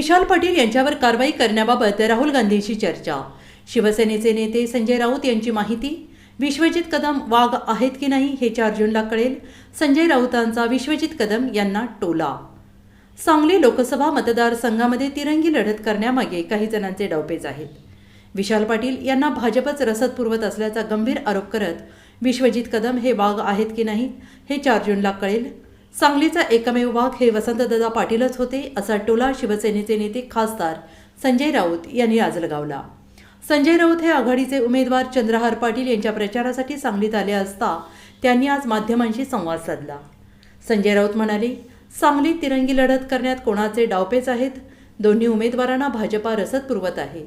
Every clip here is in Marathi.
विशाल पाटील यांच्यावर कारवाई करण्याबाबत राहुल गांधींशी चर्चा. शिवसेनेचे नेते संजय राऊत यांची माहिती विश्वजित कदम वाघ आहेत की नाही हे चार जूनला कळेल संजय राऊतांचा विश्वजित कदम यांना टोला. सांगली लोकसभा मतदारसंघामध्ये तिरंगी लढत करण्यामागे काही जणांचे डावपेच आहेत. विशाल पाटील यांना भाजपच रसद पुरवत असल्याचा गंभीर आरोप करत विश्वजित कदम हे वाघ आहेत की नाही हे चार जूनला कळेल सांगलीचा एकमेव वाघ हे वसंतदादा पाटीलच होते असा टोला शिवसेनेचे नेते खासदार संजय राऊत यांनी आज लगावला. संजय राऊत हे आघाडीचे उमेदवार चंद्रहार पाटील यांच्या प्रचारासाठी सांगलीत आले असता त्यांनी आज माध्यमांशी संवाद साधला. संजय राऊत म्हणाले सांगलीत तिरंगी लढत करण्यात कोणाचे डावपेच आहेत? दोन्ही उमेदवारांना भाजपा रसद पुरवत आहे.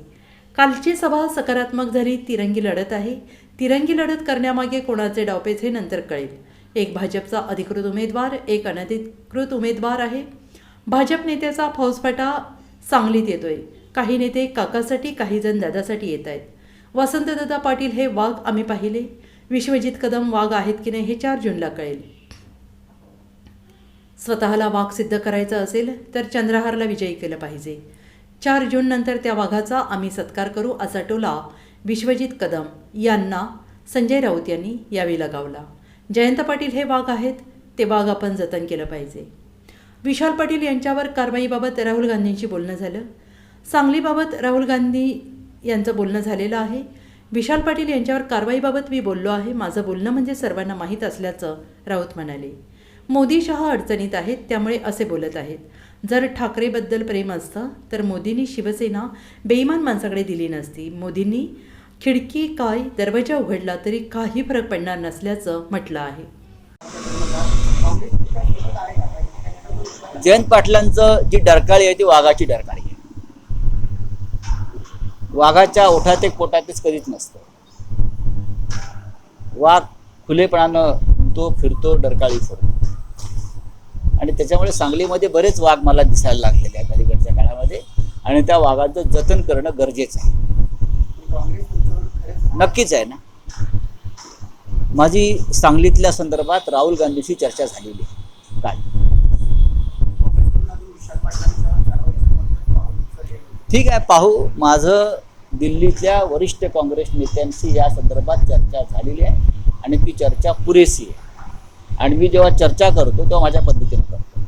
कालची सभा सकारात्मक झाली तिरंगी लढत आहे. तिरंगी लढत करण्यामागे कोणाचे डावपेच हे नंतर कळेल. एक भाजपचा अधिकृत उमेदवार एक अनधिकृत उमेदवार आहे. भाजप नेत्याचा फौजफाटा सांगलीत येतोय. काही नेते काकासाठी काही जण दादासाठी येत आहेत. वसंतदादा पाटील हे वाघ आम्ही पाहिले. विश्वजित कदम वाघ आहेत की नाही हे चार जूनला कळेल. स्वतःला वाघ सिद्ध करायचा असेल तर चंद्रहारला विजयी केलं पाहिजे. चार जून नंतर त्या वाघाचा आम्ही सत्कार करू असा टोला विश्वजित कदम यांना संजय राऊत यांनी यावेळी लगावला. जयंत पाटील हे वाघ आहेत ते वाघ आपण जतन केलं पाहिजे. विशाल पाटील यांच्यावर कारवाईबाबत राहुल गांधींशी बोलणं झालं. सांगलीबाबत राहुल गांधी यांचं बोलणं झालेलं आहे. विशाल पाटील यांच्यावर कारवाईबाबत मी बोललो आहे. माझं बोलणं म्हणजे सर्वांना माहीत असल्याचं राऊत म्हणाले. मोदी शहा अडचणीत आहेत त्यामुळे असे बोलत आहेत. जर ठाकरेबद्दल प्रेम असतं तर मोदींनी शिवसेना बेईमान माणसाकडे दिली नसती. मोदींनी खिडकी काय दरवाजा उघडला तरी काही फरक पडणार नसल्याचं म्हटलं आहे. जयंत पाटलांचं जी डरकाळी आहे ती वाघाची डरकाळी आहे. वाघाच्या ओठात एक पोटातच कधीच नसतं. वाघ खुलेपणानं तो फिरतो डरकाळी फोडतो. आणि त्याच्यामुळे सांगलीमध्ये बरेच वाघ मला दिसायला लागलेले आहेत अलीकडच्या काळामध्ये. आणि त्या वाघाचं जतन करणं गरजेचं आहे. नक्कीच आहे ना. माझी सांगलीतल्या संदर्भात राहुल गांधीशी चर्चा झालेली आहे. ठीक आहे पाहू. माझं दिल्लीतल्या वरिष्ठ काँग्रेस नेत्यांशी या संदर्भात चर्चा झालेली आहे आणि ती चर्चा पुरेशी आहे. आणि मी जेव्हा चर्चा करतो तेव्हा माझ्या पद्धतीने करतो.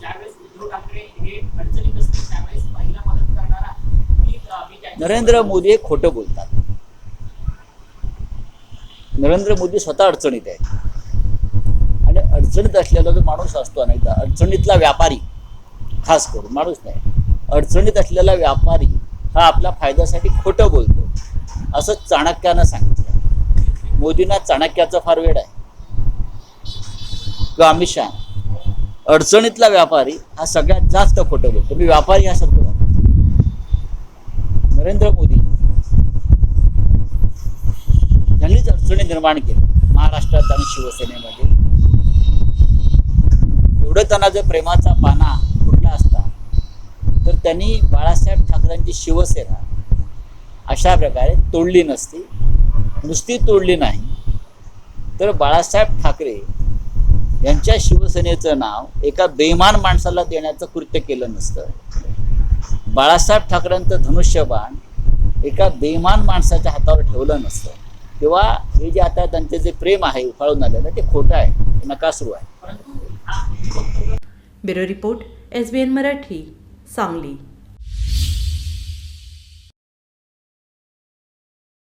ज्यावेळेस उद्धव ठाकरे हे अडचणीत असतील त्यावेळेस पहिला मदत करणारा मी अं, मी त्यांच्या- नरेंद्र मोदी हे खोटं बोलतात. नरेंद्र मोदी स्वतः अडचणीत आहेत. आणि अडचणीत असलेला जो माणूस असतो अनेकदा अडचणीतला व्यापारी खास करून माणूस नाही अडचणीत असलेला व्यापारी हा आपल्या फायद्यासाठी खोटं बोलतो असं चाणक्यानं सांगितलं. मोदींना चाणक्याचा फार वेळ आहे. किंवा अमित शहा अडचणीतला व्यापारी हा सगळ्यात जास्त खोटं बोलतो. मी व्यापारी हा शब्द वापरतो. नरेंद्र मोदी. यांनीच अडचणी निर्माण केल्या. महाराष्ट्रात आणि शिवसेनेमध्ये. एवढं त्यांना जर प्रेमाचा पाना फुटला असता तर त्यांनी बाळासाहेब ठाकरेंची शिवसेना अशा प्रकारे तोडली नसती नुसती तोडली नाही. तर बाळासाहेब ठाकरे यांच्या शिवसेनेचं नाव एका बेमान माणसाला देण्याचं कृत्य केलं नसतं. बाळासाहेब ठाकरेंचं धनुष्यबाण एका बेमान माणसाच्या हातावर ठेवलं नसतं. किंवा हे जे आता त्यांचे जे प्रेम आहे उफाळून आलेलं ते खोटं आहे नकासरू आहे. Bureau report S B N Marathi Sangli.